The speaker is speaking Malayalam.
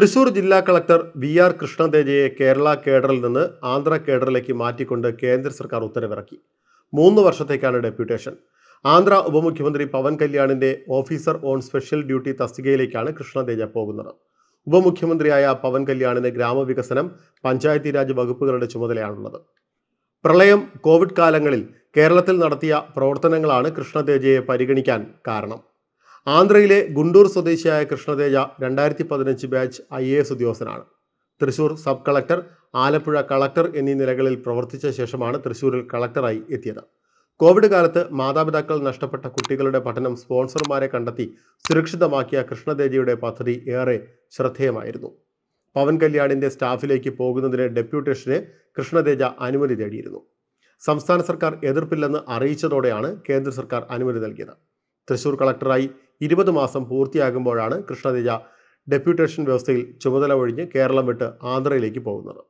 തൃശൂർ ജില്ലാ കളക്ടർ വി ആർ കൃഷ്ണതേജയെ കേരള കേഡറിൽ നിന്ന് ആന്ധ്ര കേഡറിലേക്ക് മാറ്റിക്കൊണ്ട് കേന്ദ്ര സർക്കാർ ഉത്തരവിറക്കി. മൂന്ന് വർഷത്തേക്കാണ് ഡെപ്യൂട്ടേഷൻ. ആന്ധ്ര ഉപമുഖ്യമന്ത്രി പവൻ കല്യാണിന്റെ ഓഫീസർ ഓൺ സ്പെഷ്യൽ ഡ്യൂട്ടി തസ്തികയിലേക്കാണ് കൃഷ്ണതേജ പോകുന്നത്. ഉപമുഖ്യമന്ത്രിയായ പവൻ കല്യാണിന് ഗ്രാമവികസനം പഞ്ചായത്തി രാജ് വകുപ്പുകളുടെ ചുമതലയാണുള്ളത്. പ്രളയം കോവിഡ് കാലങ്ങളിൽ കേരളത്തിൽ നടത്തിയ പ്രവർത്തനങ്ങളാണ് കൃഷ്ണതേജയെ പരിഗണിക്കാൻ കാരണം. ആന്ധ്രയിലെ ഗുണ്ടൂർ സ്വദേശിയായ കൃഷ്ണതേജ രണ്ടായിരത്തി പതിനഞ്ച് ബാച്ച് ഐ എ എസ് ഉദ്യോഗസ്ഥനാണ്. Thrissur sub collector Alappuzha collector എന്നീ നിലകളിൽ പ്രവർത്തിച്ച ശേഷമാണ് തൃശൂരിൽ കളക്ടറായി എത്തിയത്. കോവിഡ് കാലത്ത് മാതാപിതാക്കൾ നഷ്ടപ്പെട്ട കുട്ടികളുടെ പഠനം സ്പോൺസർമാരെ കണ്ടെത്തി സുരക്ഷിതമാക്കിയ കൃഷ്ണതേജയുടെ പദ്ധതി ഏറെ ശ്രദ്ധേയമായിരുന്നു. പവൻ കല്യാണിന്റെ സ്റ്റാഫിലേക്ക് പോകുന്നതിന് ഡെപ്യൂട്ടേഷന് കൃഷ്ണതേജ അനുമതി തേടിയിരുന്നു. സംസ്ഥാന സർക്കാർ എതിർപ്പില്ലെന്ന് അറിയിച്ചതോടെയാണ് കേന്ദ്ര സർക്കാർ അനുമതി നൽകിയത്. തൃശൂർ കളക്ടറായി ഇരുപത് മാസം പൂർത്തിയാകുമ്പോഴാണ് കൃഷ്ണതേജ ഡെപ്യൂട്ടേഷൻ വ്യവസ്ഥയിൽ ചുമതല ഒഴിഞ്ഞ് കേരളം വിട്ട് ആന്ധ്രയിലേക്ക് പോകുന്നത്.